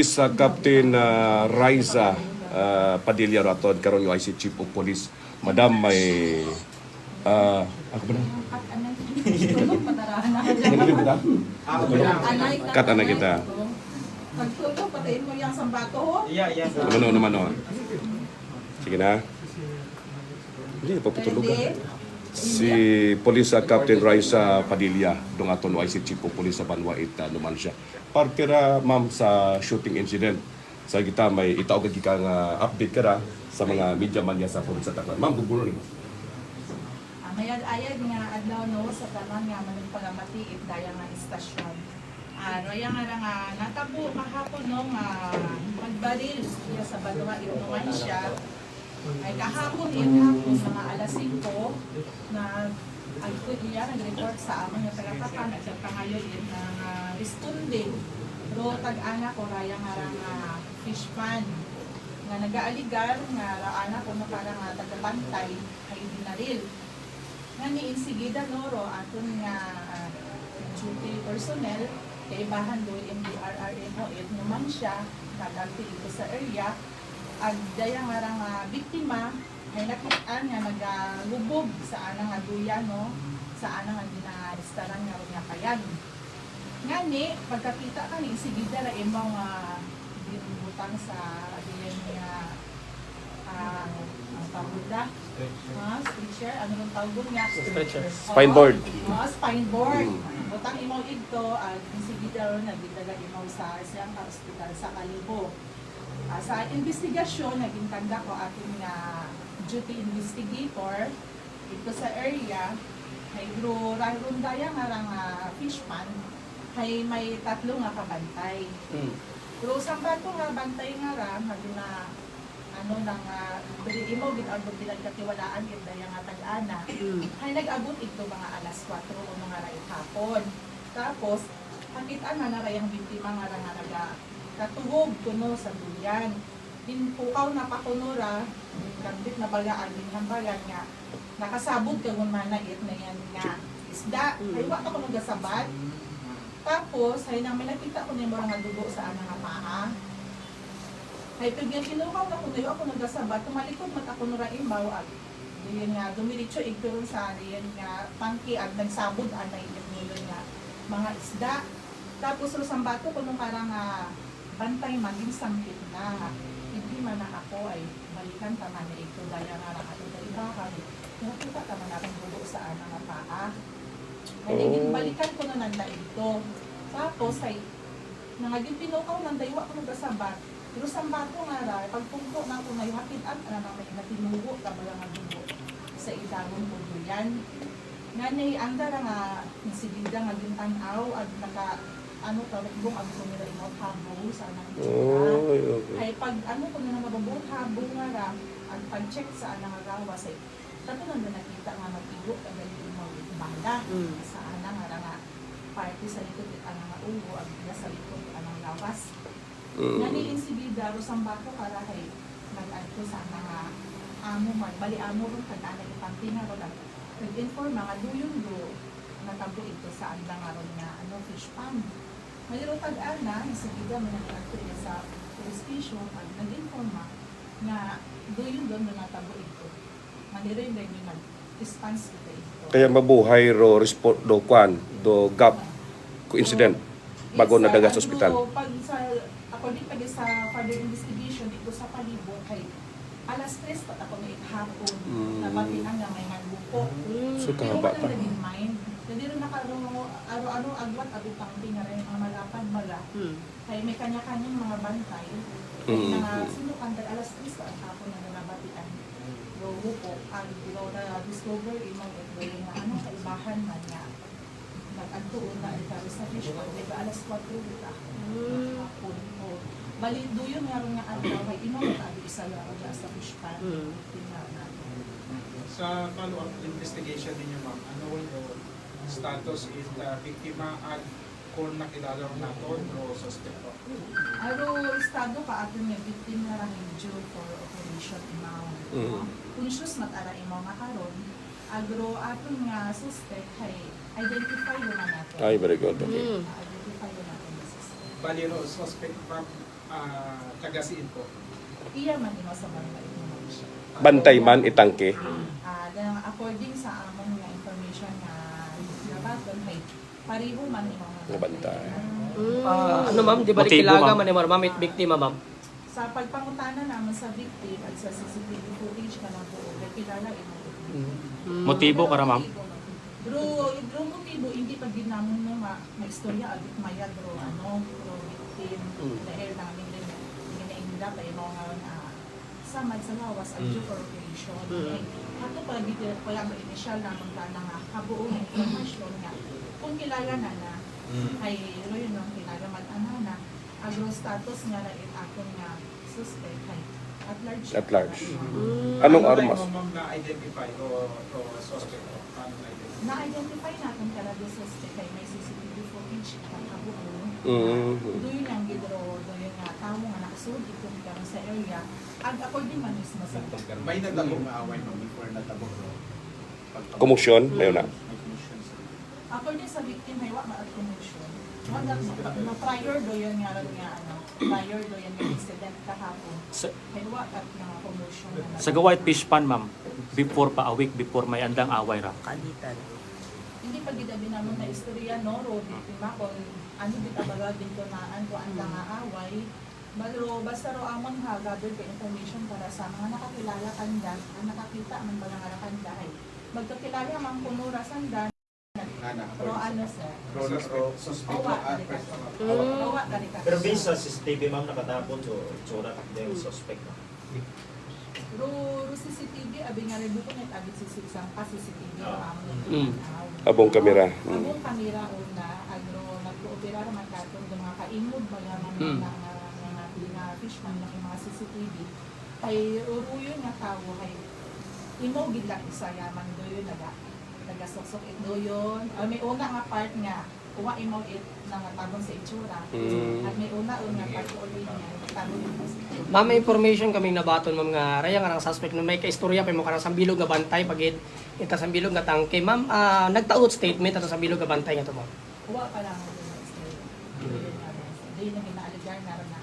Sa Captain uh, Riza uh, Padilla Raton, karon yung IC Chief of Police. Madam, may... Uh, ako ba na? Kat na kita. Pagtulog, patayin mo yung sambato ho. Iya, iya. Ano naman o? Sige na. Hindi, papatulog ka. Si Police uh, Captain Raisa Padilla, dong aton IC Chief of Police sa Banwa Ita, naman siya. Parte ra, ma'am, sa shooting incident. Sa kita may itaog ka nga update ka ra sa mga media man niya sa Police sa. Ma'am, gugulo rin. Ah, Mayad-ayad nga adlaw no sa tanan nga maning pagamati it daya nga istasyon. Ano yang nga nga natabo kahapon no nga magbaril siya sa Balwa Inuman siya. Ay kahapon yun hapon mga alas 5 na ang iya nag-report sa amon nga tagapakan at sa pangayon yun na nga responde. Pero tag-ana ko raya nga ra nga fish pan nga nagaaligar nga raana ko na parang nga tagabantay ay binaril nga ni insigida noro aton nga ah, duty personnel kay bahan do MDRRA mo it naman siya nagagti dito sa area ag daya nga ra nga biktima ay nakitaan nga nagalubog sa anang nga duya no sa anang nga ginarestaran nga nga kayan nga ni pagkakita ka ni insigida ra imo nga binutang sa diyan nga ah ang pabuda Ah, stretcher, ano nung tawag doon nga? Stretcher. Spine board. Oo, spine board. Mm. Butang imaw ito, at sige daw na gidaga imaw sa siyang hospital sa Kalibo. Ah, sa investigasyon, naging tanda ko ating nga duty investigator ito sa area, ay gro rundaya nga lang nga fish pan, ay may tatlo nga kabantay. Pero sa bato nga bantay nga ra, na ano nang uh, dili mo gid ang pinagkatiwalaan gid daya nga tag-ana. Ay nag-abot ito mga alas 4 o mga rayong hapon. Tapos nakita nga na rayang biktima nga nga naga katuhog kuno sa duyan. Pinpukaw na pakunura, gambit na baga ang dinhambagan nga nakasabog kagun man na it na yan nga isda. Ay wa ko nagasabat. Tapos, ay nang may nakita ko na yung mga dugo sa anang nga paa. Ay pag yung kinuha na ko na ako nagasabat, tumalikod mat ako nura imbaw at diyan nga dumiritso igturon sa diyan nga pangki at nagsabod anay yung nga mga isda. Tapos ro sambato ko nung parang nga bantay man din sampit na. Hindi man na ako ay balikan ta man ito daya nga ra ato dali bahay. Nakita ta man akong dugo sa anang nga paa. Ay naging balikan ko na nanda ito. Tapos ay nangaging pinukaw ng daywa ko nagasabat. Pero sa bato nga ra, pagpungko na ko may hapit at ano na may natinugo ka ba nga dugo sa idahon ko duyan. Nga ni anda ra nga nasigida nga gintanaw at naka ano ka bong ang ko nila imot habo sa nang Oy, okay. Ay pag ano ko na mababuot habo nga ra at pag-check sa anang agawa say tato na nakita nga matigo ka gali mo bala sa anang nga ra nga party sa likod at anang nga ulo at sa likod anang lawas. Mm. Naniin si Bida, Rosang Bato karahay, nag-adto sa mga amo man, bali amo ron kag anay ipampinga ron ang nag-inform mga duyon do natabo ito sa andang aron nga ano fish pond. Mayroon tag ana, si Bida man nag-adto niya sa police station at nag-inform ma nga duyon doon na natabo ito. Maniro yung ganyan nag-response ito ito. Kaya mabuhay ro respond do kwan do gap ko incident bago Yes, na daga sa ospital. Ano, pag sa, according pa sa further investigation dito sa palibot, kay alas 3 pa ako na hapon, Mm. napati na nga may manlupo. So Pero kahaba wala pa. naging mind. Hindi rin nakarungo, aro-aro agwat, agwat ang tinga rin, ang malapad mala. Kaya may kanya-kanyang mga bantay. Mm. Na sino kandal alas 3 pa ang hapon na nabatian. Roho po, ang ilaw na discover, imang ito yung ano, kaibahan man nga. Nag-antuon na ikaw sa fish pond, di ba alas 4 dito hapon po. Bali, duyon nga rin nga adlaw, kay imang tabi isa lang ako dyan sa fish pond. Natin. Sa follow-up investigation ninyo, ma'am, ano yung status is the biktima at kung nakilala rin natin o suspect po? Aro, estado ka atin nga victim na lang yung due for operation amount. Mm. Conscious matara imo nga karon. Agro aton nga suspect kay identify yun na natin. Ay, very good. Okay. Identify yun natin nga suspect. Baliro, suspect ma'am, ah, taga-siin po. Iya man imo sa siya. Bantay man itangke. Ah, then according sa among nga information nga kay pariho man imo Nga bantay. Ah, ano ma'am, di ba Motibo, kilaga ma'am. man ni Marmamit biktima ma'am? Sa pagpangutana naman sa victim at sa CCTV footage ka na buo, kay kilala imo. Motibo ka ra, ma'am? Bro, bro motibo hindi pa gid namon no ma maistorya agit maya bro ano bro victim Mm. dahil namin din ginainda pa imo nga na samad sa lawas ang due corporation. Mm. Ato pa kaya ang initial na nga kabuo nga informasyon nga kung kilala na na ay ro yun ang kilala man ana na agro status nga na it akong nga suspect ay at large. At large. Mm. Anong Ano armas? ma'am na-identify o, suspect na-identify? Natin talaga suspect kay may CCTV footage ang kabuo. Mm. Doon yung gidro, doon yung tao nga nakasulod kung sa area. Ang according man mismo sa May nagdabong maaway mo before natabog ro. Komosyon, mayon na. According sa victim, may wa maat. Wala no prior do yun nga ron nga ano, prior do yun yung incident kahapon. May wa at nga commotion. na sa Gawait Fish Pan, ma'am, before pa a week, before may andang away ra. Kalitan. Hindi pa gidabi naman na istorya no ro biktima kung ano bit abaga din ko naan ko ang nga away. Balo, basta ro amon ha gather ka information para sa mga nakakilala kanda, ang nakakita man ba nga kanda ay magkakilala man kuno rasandan Nana. pero ano sir. Ro ro suspect Owa, at ka. ka. Pero based sa CCTV ma'am nakatapon so tsura ng suspect na. Ro, ro CCTV, abi nga rin buko net abi si isang pa CCTV ro amon. Mm. Abong kamera. Abong kamera una, agro nag-oopera naman katong ng mga kaingod yan mga mga mga mga fishman ng mga CCTV. Kay uruyo nga tao kay imo gid lang isa yaman do yun naga nagasok-sok it do yun. Ah, may una nga part nga uwa imo it nga tabon sa itsura. Mm. At may una una part ulit niya tabon Ma'am, may information kaming nabaton ma'am nga raya nga ng suspect na may kaistorya pa mo kanang sambilog nga bantay pagid ita sambilog nga tangke. Ma'am, ah, nagtaot statement ato sambilog nga bantay nga to ma'am. Uwa pa lang ako sa story. Yun nga rin. Di na ginaaligar na rin na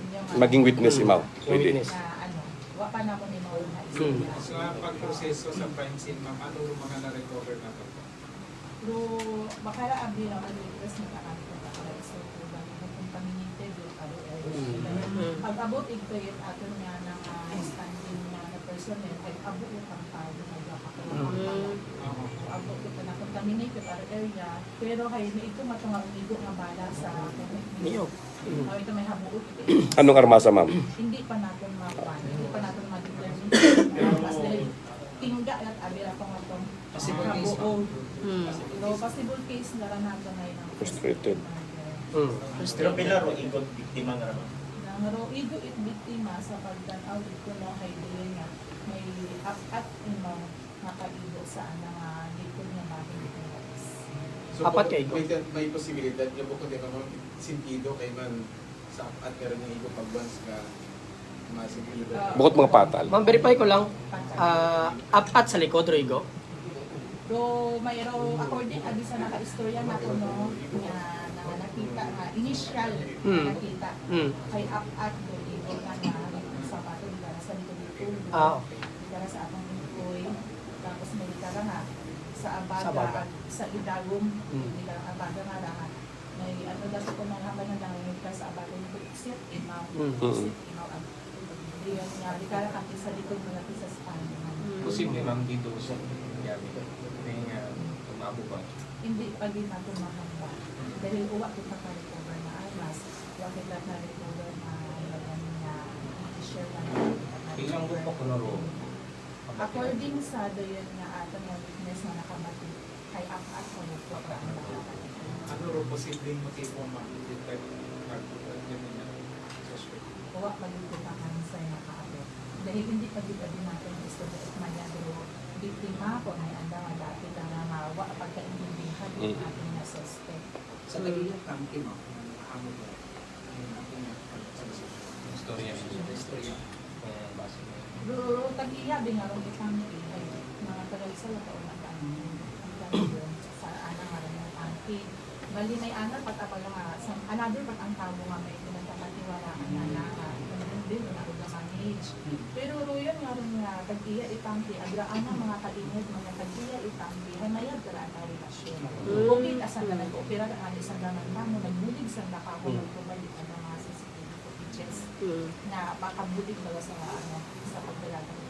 inyong, ano, Maging witness si Mau. Yung Pwede. witness. na ano, wa pa na mo ni Maul na istorya. Sa pagproseso sa crime scene, ma'am, ano yung mga na-recover na to? Pero bakala abi na ano yung press ng akanto na kala iso ko ba yung contaminated yung aro Mm. Pag abot ito yung aton nga ng ah, standing na na personnel ay abot yung pang tao na Mm. Oo. abot ito na contaminate yung aro area pero kay may ito matunga umigo nga bala sa Niyo. Oh, ito may habuot. Anong armasa, ma'am? hindi pa natin mapan, hindi pa natin ma-determine. Mas dahil tingga at abira pa nga itong Possible case, ma'am. kabuo. Mm. Pero possible case na rin natin ngayon ng Frustrated. Mm. Pero pila ro ingon biktima nga ma'am. Nang ro igo it biktima sa pagtanaw dito no kay dili nga may up at imo nakaigo sa ana nga dito nga bahin dito guys. Apat kay Igo. May, may posibilidad yung bukod di ba mo sintido kay man sa at meron yung igo pag once ka masibilidad. Ah. Bukod mga patal. Ma'am, verify ko lang. Ah, apat sa likod Rigo. Do mayro according abi sa nakaistorya na ko no nga na nakita nga initial Hmm. nakita Mm. kay up at do igo na nga sa patong para sa likod dito. Ah, okay. Para sa atong employ tapos may tara nga sa abaga, Sa Abaga. Sa idagom Hmm. hindi ka abaga nga ra may ano daw ko mga hapa na lang yung sa abaga yung exit imaw Hmm. exit imaw ang diyan nga di ka kami sa likod mga sa span Posible ma'am dito sa Miami. May uh, tumabo ba? hindi pa din natin mahamba. Dahil uwa kita ka-recover na armas, uwa kita ka-recover na na i-share na Ilang po pa ko na ro? According sa doon nga ato nga witness na nakamati, Ano ro posibleng motibo, ma'am? Hindi tayo nag-ganyan na suspect. Uwa pa din kita sa nakaabot. Dahil hindi pa din din natin gusto na itmayadro biktima ko na anda nga dati ka nga mawa pagkaintindihan ng Mm. ating na suspect. Sa tagilid tangke mo, hamon mo. Yung ating Istorya istorya. Kung base mo. Pero tag-iya bingarong itang ay mga tagal sa lato na ang yun sa ana nga rin ng. Bali may ana patapal nga sa another pag ang tao nga may pinagkakatiwala ka na na nga din na ako manage. Pero ruyan nga rin nga tagtiya itampi agraan mga kalinod mga tagtiya itampi hay mayad ka ang relasyon. Okay asan na nag-opera ang isang daman na mo nagbulig sa nakako magpabalik ang mga CCTV footages na makabulig ba sa ano sa pagdalaga ng task.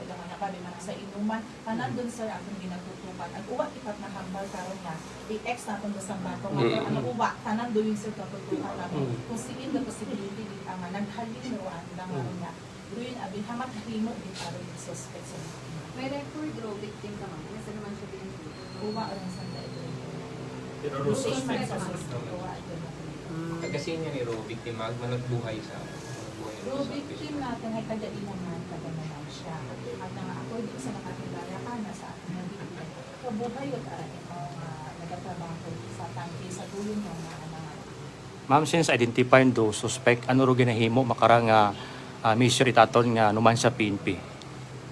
Na na karon pa rin sa inuman, tanan dun sa akong ginatutukan. Ang uwa ipat na hambal karon nga i-ex naton sa bato nga Mm. ano uwa tanan do yung sa katutukan namin. Mm. Kung sige the possibility di nga naghalin ro ang lang nga nga. Doon abing hamat himo di para yung suspect. May record raw victim ka, ma'am. Nasa naman siya din Uwa rin sa dahil. Pero suspect sa sa suspect. Din. Kasi niya ni Ro, biktima, managbuhay sa buhay ng Pero usa. victim natin ay kadaiman man kada naman siya. At nga ako di sa nakatindaya ka na sa ating victim. Kabuhay at uh, mga nagatrabaho sa tangki sa tulong ng mga anak. Ma'am, since identified do suspect, ano ro ginahimo makarang nga uh, mission itaton nga numan sa PNP?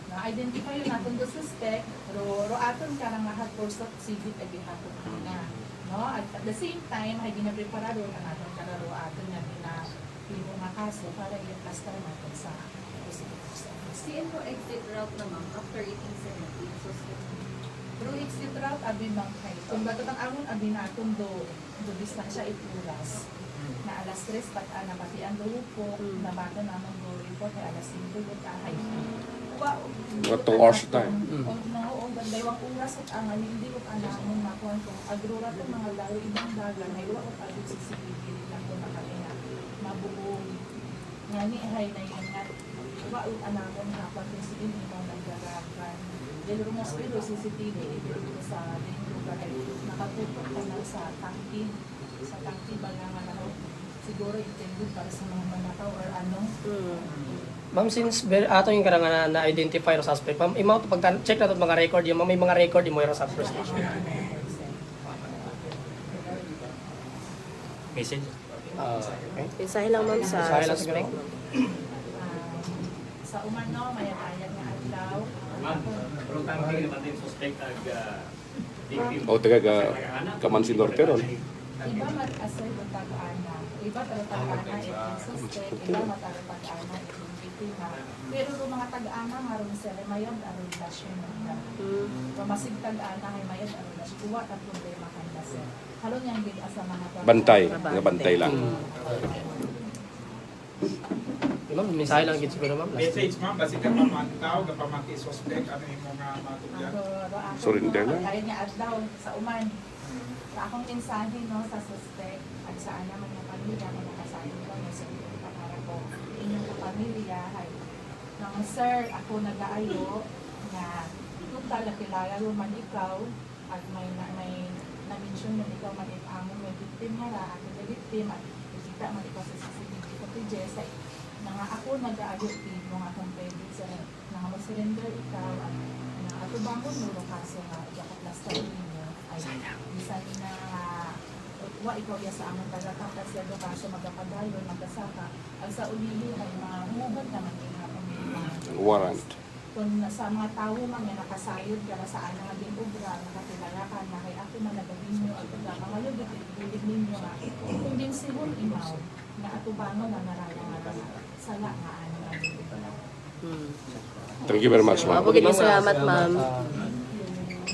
Na-identify yun natin do suspect, ro, ro aton ka lang lahat for sa civil ay bihapon na. No? At at the same time, ay ginapreparado na natin ka ro aton nga pinapibo nga kaso para i-plaster natin sa. CN po exit route na, ma'am, after 1870, suspect. Pero exit route abi bang kay. Kung bato tang amon abi naton do do distansya ituras. Na alas 3 pat ana pati ang do po na bato namon do report kay alas 5 do kahay. Wa Mga two hours time. O na o bandayawang oras at ang hindi ko anamon makuan ko agrura to mga laro ibang dagan ay wa ko pali sa CCTV lang ko nakalinga. Mabuong ngani hay na yun nga wa ut anamon hapan kung sige ni mo nagdaragan. Dahil rumos pero CCTV dito sa dito kay nakatutok ka na sa tangki sa tangki ba nga nga siguro intended para sa mga manakaw or ano. Ma'am, since ver, ato yung karang na, na-identify yung suspect, ma'am, imaw to pag check na to mga record, yung ma'am, may mga record yung mo yung sa first station. Message? Ah, okay. Mensahe lang ma'am sa Mensahe lang suspect. siguro. Ah, sa umano, may ayat nga adlaw. Pero tangking naman din suspect ag victim. O taga ka kamansinor pero Iba mat asoy kung tag-ana. Iba pero tag-ana itong suspect. Iba mat aro tag-ana itong biktima. Pero yung mga tag-ana maroon sila mayad aro relasyon nila. Pamasig tag-ana ay mayad aro relasyon. Kuwa ang problema kanda sir. Halon yang gid asa mga bantay, nga bantay lang. Ma'am, mensahe lang gid siguro ma'am. Message ma'am, basi ka pamantaw, ka pamati suspect, ano yung mga matugyan? Surrender lang. Kaya niya adlaw sa uman. Sa akong mensahe no sa suspect at saan naman yung pamilya kung nakasabi ko no sa inyong para ko inyong kapamilya ay nang sir ako nag-aayo na tala kilala mo man ikaw at may na, may na-mention mo ikaw man ipamon may victim nga ra ako na victim at kita man ikaw sa CCTV footages ay na nga ako nag-aayo mo nga akong pwede sa na nga mag-surrender ikaw at na ato bangon mo kaso nga ikaplaster ninyo ay bisan na wa ikaw ya sa among taga-kapas sa do kaso magapadayon magasaka ang sa ulili ay mga hubad naman Warrant. kung sa mga tao man nga nakasayod ka sa ana nga din obra nakakilala ka na kay ako man nagabin mo at ka mga lubit bilig ninyo nga kung din sihon imaw na ato bangon na naraya nga sala nga ano nga. Thank you very much, ma'am. Mabugid salamat ma'am.